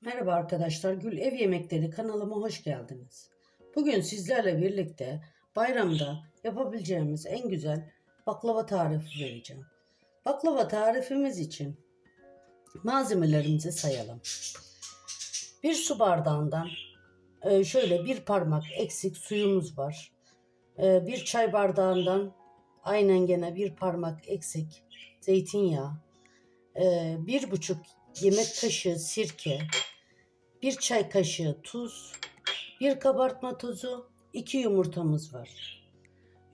Merhaba arkadaşlar, Gül Ev Yemekleri kanalıma hoş geldiniz. Bugün sizlerle birlikte bayramda yapabileceğimiz en güzel baklava tarifi vereceğim. Baklava tarifimiz için malzemelerimizi sayalım. Bir su bardağından e, şöyle bir parmak eksik suyumuz var. E, Bir çay bardağından aynen gene bir parmak eksik zeytinyağı. E, Bir buçuk yemek kaşığı sirke, bir çay kaşığı tuz, bir kabartma tozu, iki yumurtamız var.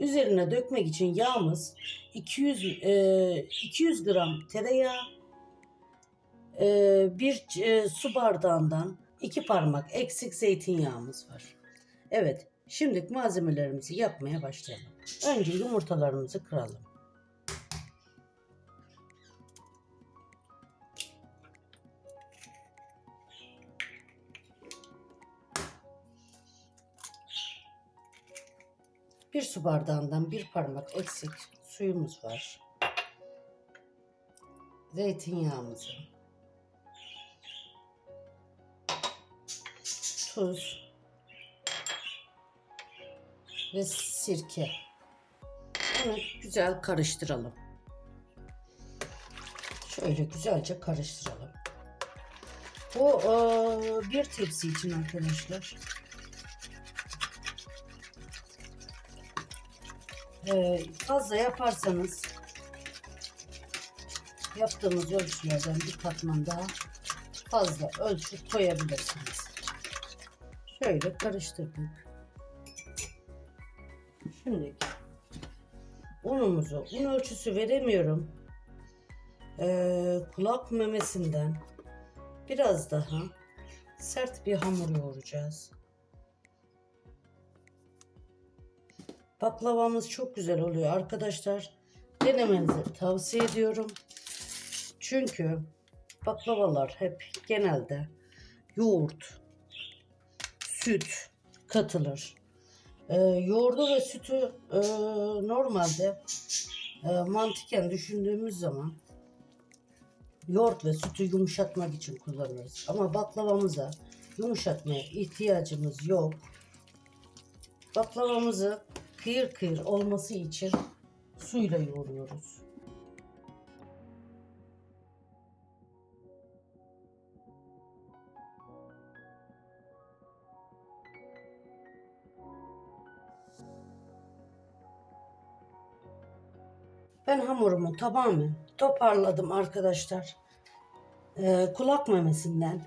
Üzerine dökmek için yağımız 200 e, 200 gram tereyağı, e, bir e, su bardağından iki parmak eksik zeytinyağımız var. Evet, şimdi malzemelerimizi yapmaya başlayalım. Önce yumurtalarımızı kıralım. Bir su bardağından bir parmak eksik suyumuz var. Zeytinyağımızı. Tuz. Ve sirke. Bunu güzel karıştıralım. Şöyle güzelce karıştıralım. Bu eee, bir tepsi için arkadaşlar. Ee, fazla yaparsanız yaptığımız ölçülerden bir katman daha fazla ölçü koyabilirsiniz. Şöyle karıştırdık. Şimdi unumuzu, un ölçüsü veremiyorum. Ee, kulak memesinden biraz daha sert bir hamur yoğuracağız. Baklavamız çok güzel oluyor arkadaşlar. Denemenizi tavsiye ediyorum. Çünkü baklavalar hep genelde yoğurt, süt katılır. Ee, yoğurdu ve sütü e, normalde e, mantıken düşündüğümüz zaman yoğurt ve sütü yumuşatmak için kullanırız. Ama baklavamıza yumuşatmaya ihtiyacımız yok. Baklavamızı kıyır kıyır olması için suyla yoğuruyoruz. Ben hamurumu tamamen toparladım arkadaşlar. Ee, kulak memesinden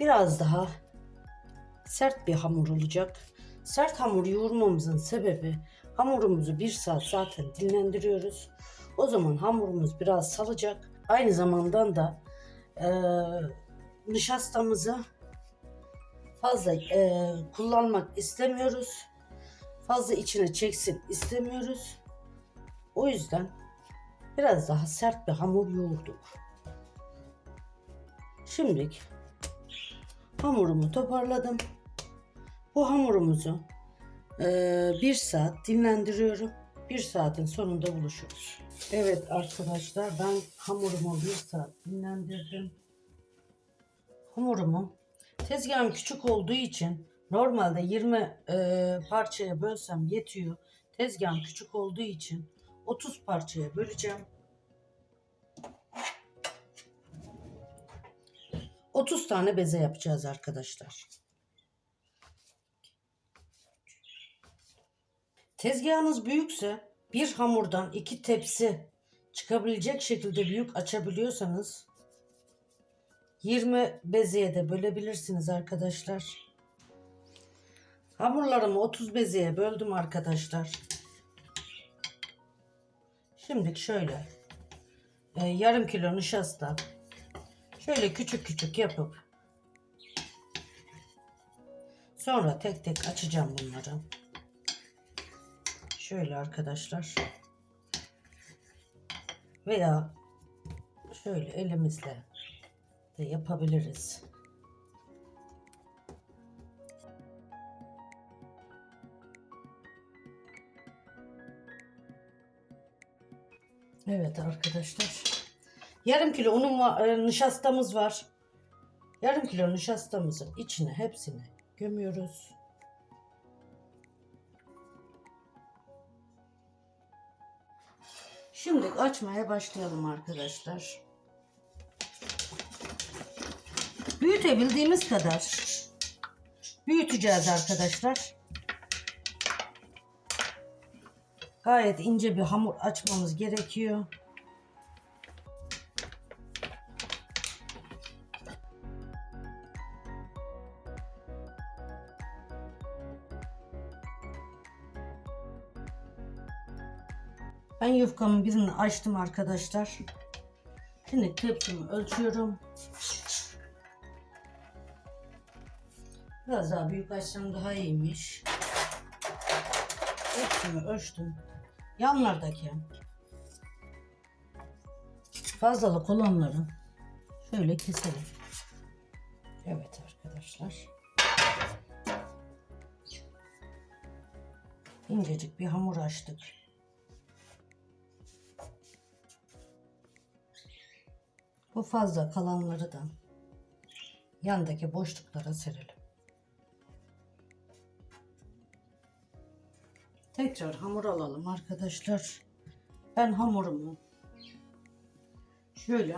biraz daha sert bir hamur olacak. Sert hamur yoğurmamızın sebebi hamurumuzu bir saat zaten dinlendiriyoruz. O zaman hamurumuz biraz salacak. Aynı zamandan da e, nişastamızı fazla e, kullanmak istemiyoruz. Fazla içine çeksin istemiyoruz. O yüzden biraz daha sert bir hamur yoğurduk. Şimdi hamurumu toparladım. Bu hamurumuzu eee, bir saat dinlendiriyorum. Bir saatin sonunda buluşuruz. Evet arkadaşlar ben hamurumu bir saat dinlendirdim. Hamurumu tezgahım küçük olduğu için normalde 20 eee, parçaya bölsem yetiyor. Tezgahım küçük olduğu için 30 parçaya böleceğim. 30 tane beze yapacağız arkadaşlar. Tezgahınız büyükse bir hamurdan iki tepsi çıkabilecek şekilde büyük açabiliyorsanız 20 bezeye de bölebilirsiniz arkadaşlar. Hamurlarımı 30 bezeye böldüm arkadaşlar. Şimdi şöyle e, yarım kilo nişasta şöyle küçük küçük yapıp sonra tek tek açacağım bunları. Şöyle arkadaşlar. Veya şöyle elimizle de yapabiliriz. Evet arkadaşlar. Yarım kilo unum var, e, nişastamız var. Yarım kilo nişastamızın içine hepsini gömüyoruz. Şimdi açmaya başlayalım arkadaşlar. Büyütebildiğimiz kadar büyüteceğiz arkadaşlar. Gayet ince bir hamur açmamız gerekiyor. Ben yufkamın birini açtım arkadaşlar. Şimdi tepsimi ölçüyorum. Biraz daha büyük açsam daha iyiymiş. Hepsini ölçtüm. Yanlardaki fazlalık olanları şöyle keselim. Evet arkadaşlar. İncecik bir hamur açtık. Bu fazla kalanları da yandaki boşluklara serelim. Tekrar hamur alalım arkadaşlar. Ben hamurumu şöyle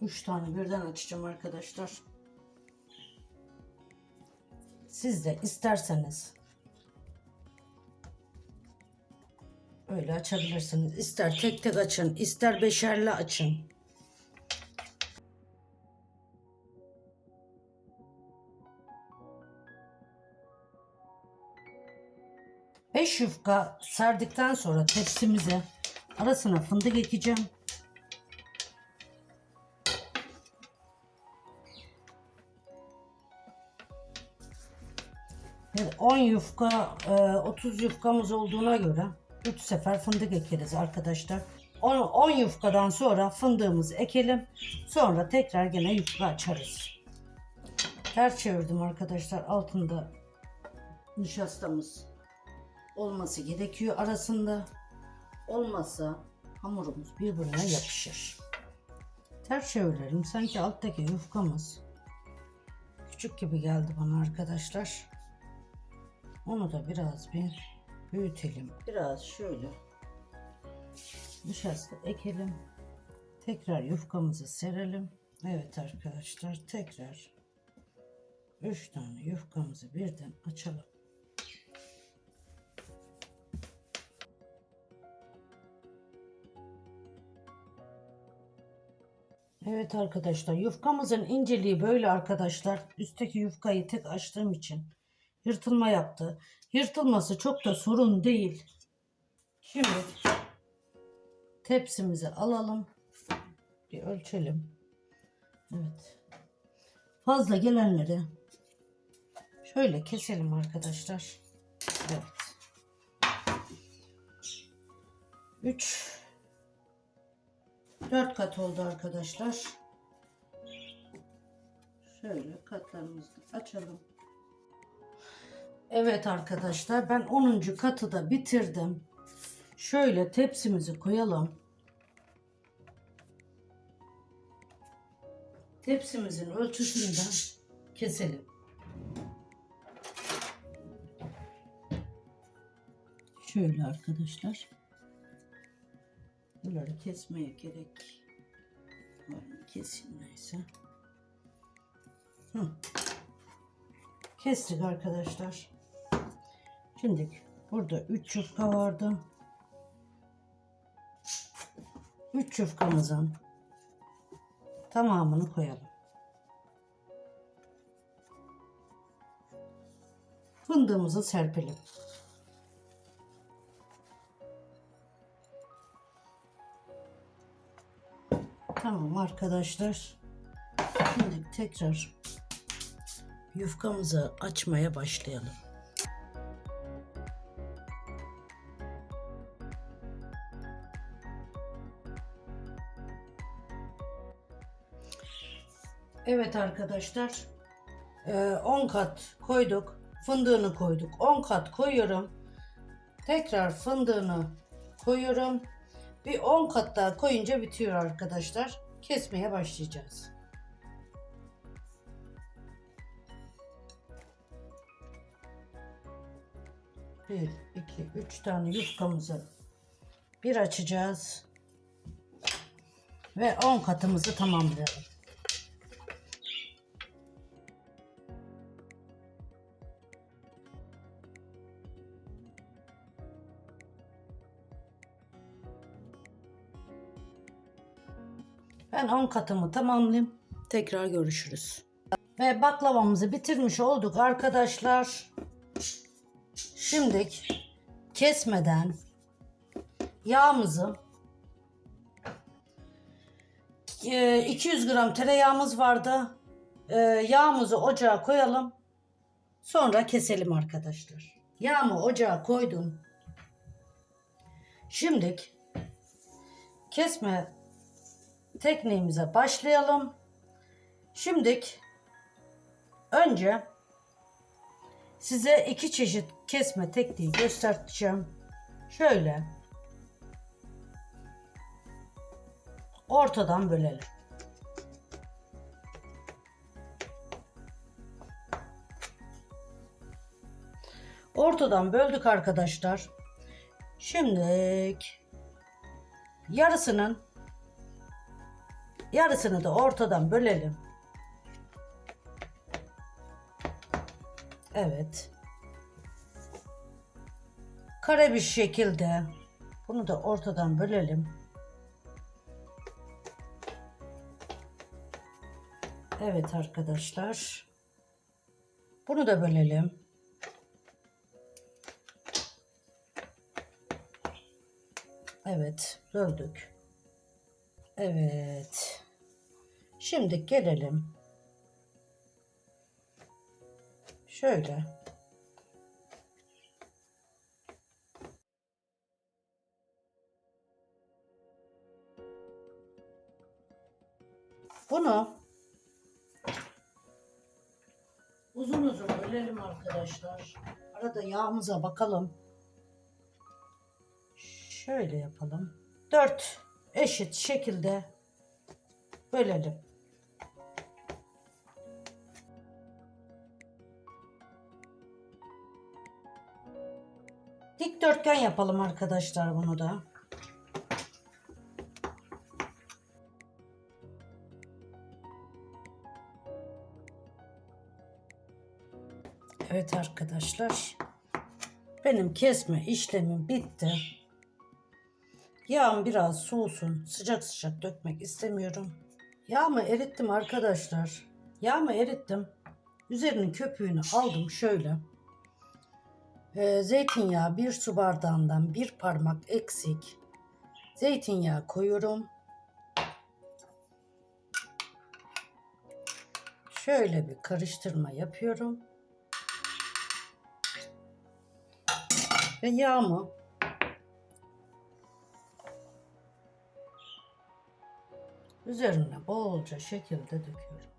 3 tane birden açacağım arkadaşlar. Siz de isterseniz öyle açabilirsiniz. İster tek tek açın, ister beşerli açın. Yufka serdikten sonra tepsimize arasına fındık ekeceğim. Evet, 10 yufka, e, 30 yufkamız olduğuna göre 3 sefer fındık ekeriz arkadaşlar. 10, 10 yufkadan sonra fındığımızı ekelim. Sonra tekrar gene yufka açarız. Ters çevirdim arkadaşlar. Altında nişastamız olması gerekiyor arasında. Olmazsa hamurumuz birbirine yapışır. Ters çevirelim. Sanki alttaki yufkamız küçük gibi geldi bana arkadaşlar. Onu da biraz bir büyütelim. Biraz şöyle nişasta ekelim. Tekrar yufkamızı serelim. Evet arkadaşlar tekrar 3 tane yufkamızı birden açalım. Evet arkadaşlar yufkamızın inceliği böyle arkadaşlar. Üstteki yufkayı tek açtığım için yırtılma yaptı. Yırtılması çok da sorun değil. Şimdi tepsimizi alalım. Bir ölçelim. Evet. Fazla gelenleri şöyle keselim arkadaşlar. Evet. 3 4 kat oldu arkadaşlar. Şöyle katlarımızı açalım. Evet arkadaşlar ben 10. katı da bitirdim. Şöyle tepsimizi koyalım. Tepsimizin ölçüsünden keselim. Şöyle arkadaşlar. Bunları kesmeye gerek var mı? Keseyim neyse. Hı. Kestik arkadaşlar. Şimdi burada 3 yufka vardı. 3 yufkamızın tamamını koyalım. Fındığımızı serpelim. Tamam arkadaşlar. Şimdi tekrar yufkamızı açmaya başlayalım. Evet arkadaşlar. Ee, 10 kat koyduk. Fındığını koyduk. 10 kat koyuyorum. Tekrar fındığını koyuyorum. Bir 10 kat daha koyunca bitiyor arkadaşlar. Kesmeye başlayacağız. Bir, iki, üç tane yufkamızı bir açacağız. Ve 10 katımızı tamamlayalım. Ben 10 katımı tamamlayayım. Tekrar görüşürüz. Ve baklavamızı bitirmiş olduk arkadaşlar. Şimdi kesmeden yağımızı e, 200 gram tereyağımız vardı. E, Yağımızı ocağa koyalım. Sonra keselim arkadaşlar. Yağımı ocağa koydum. Şimdi kesme tekniğimize başlayalım. Şimdi önce size iki çeşit kesme tekniği göstereceğim. Şöyle ortadan bölelim. Ortadan böldük arkadaşlar. Şimdi yarısının yarısını da ortadan bölelim. Evet. Kare bir şekilde bunu da ortadan bölelim. Evet arkadaşlar. Bunu da bölelim. Evet, böldük. Evet. Şimdi gelelim. Şöyle. Bunu uzun uzun bölelim arkadaşlar. Arada yağımıza bakalım. Şöyle yapalım. Dört eşit şekilde bölelim. Dikdörtgen yapalım arkadaşlar bunu da. Evet arkadaşlar. Benim kesme işlemim bitti. Yağım biraz soğusun. Sıcak sıcak dökmek istemiyorum. Yağımı erittim arkadaşlar. Yağımı erittim. Üzerinin köpüğünü aldım şöyle. Ee, zeytinyağı bir su bardağından bir parmak eksik. Zeytinyağı koyuyorum. Şöyle bir karıştırma yapıyorum. Ve yağımı üzerine bolca şekilde döküyorum.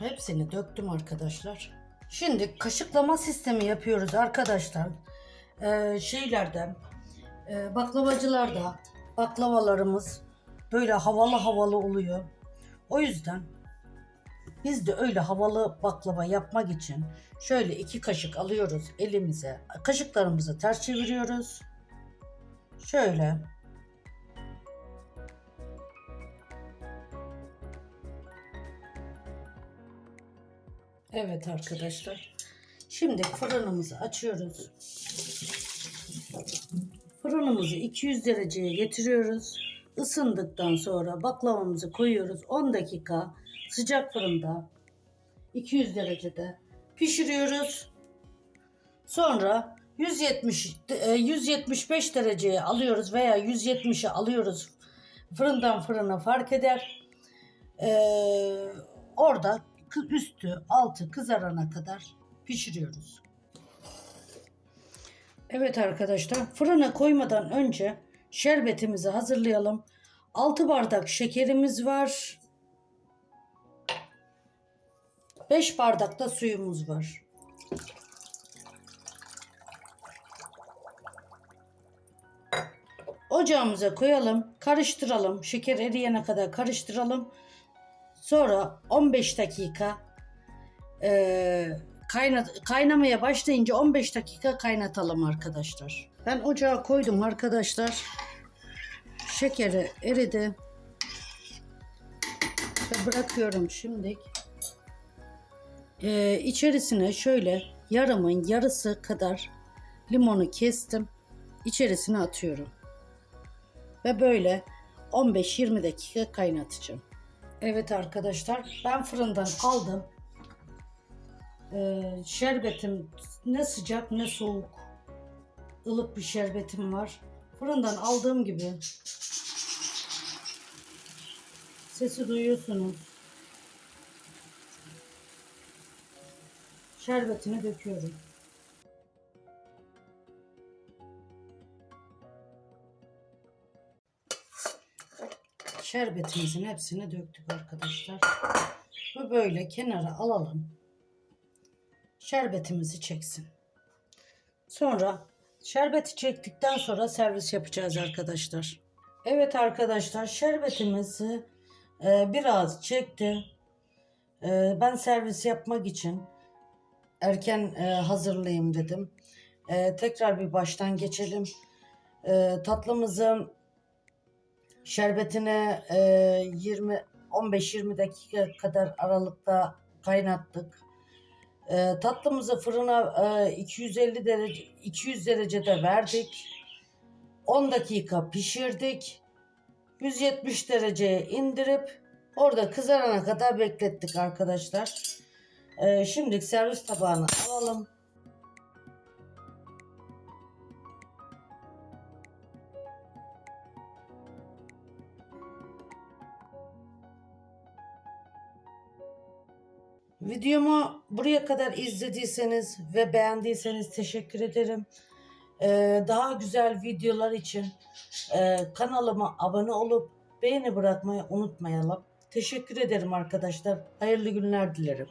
Hepsini döktüm arkadaşlar. Şimdi kaşıklama sistemi yapıyoruz arkadaşlar. Ee, şeylerden, e, baklavacılarda baklavalarımız böyle havalı havalı oluyor. O yüzden biz de öyle havalı baklava yapmak için şöyle iki kaşık alıyoruz elimize. Kaşıklarımızı ters çeviriyoruz. Şöyle Evet arkadaşlar. Şimdi fırınımızı açıyoruz. Fırınımızı 200 dereceye getiriyoruz. Isındıktan sonra baklavamızı koyuyoruz. 10 dakika sıcak fırında 200 derecede pişiriyoruz. Sonra 170 e, 175 dereceye alıyoruz veya 170'e alıyoruz. Fırından fırına fark eder. Ee, orada üstü altı kızarana kadar pişiriyoruz. Evet arkadaşlar fırına koymadan önce şerbetimizi hazırlayalım. 6 bardak şekerimiz var. 5 bardak da suyumuz var. Ocağımıza koyalım, karıştıralım. Şeker eriyene kadar karıştıralım. Sonra 15 dakika eee, kaynat, kaynamaya başlayınca 15 dakika kaynatalım arkadaşlar. Ben ocağa koydum arkadaşlar. Şekeri eridi. Ve bırakıyorum şimdi. Ee, içerisine şöyle yarımın yarısı kadar limonu kestim. İçerisine atıyorum. Ve böyle 15-20 dakika kaynatacağım. Evet arkadaşlar ben fırından aldım. Ee, şerbetim ne sıcak ne soğuk. ılık bir şerbetim var. Fırından aldığım gibi sesi duyuyorsunuz. Şerbetini döküyorum. Şerbetimizin hepsini döktük arkadaşlar. Bu böyle kenara alalım. Şerbetimizi çeksin. Sonra şerbeti çektikten sonra servis yapacağız arkadaşlar. Evet arkadaşlar şerbetimizi e, biraz çekti. E, ben servis yapmak için erken e, hazırlayayım dedim. E, tekrar bir baştan geçelim. E, tatlımızı şerbetine e, 20 15-20 dakika kadar aralıkta kaynattık. E, tatlımızı fırına e, 250 derece 200 derecede verdik. 10 dakika pişirdik. 170 dereceye indirip orada kızarana kadar beklettik arkadaşlar. E, şimdi servis tabağına alalım. Videomu buraya kadar izlediyseniz ve beğendiyseniz teşekkür ederim. Ee, daha güzel videolar için e, kanalıma abone olup beğeni bırakmayı unutmayalım. Teşekkür ederim arkadaşlar. Hayırlı günler dilerim.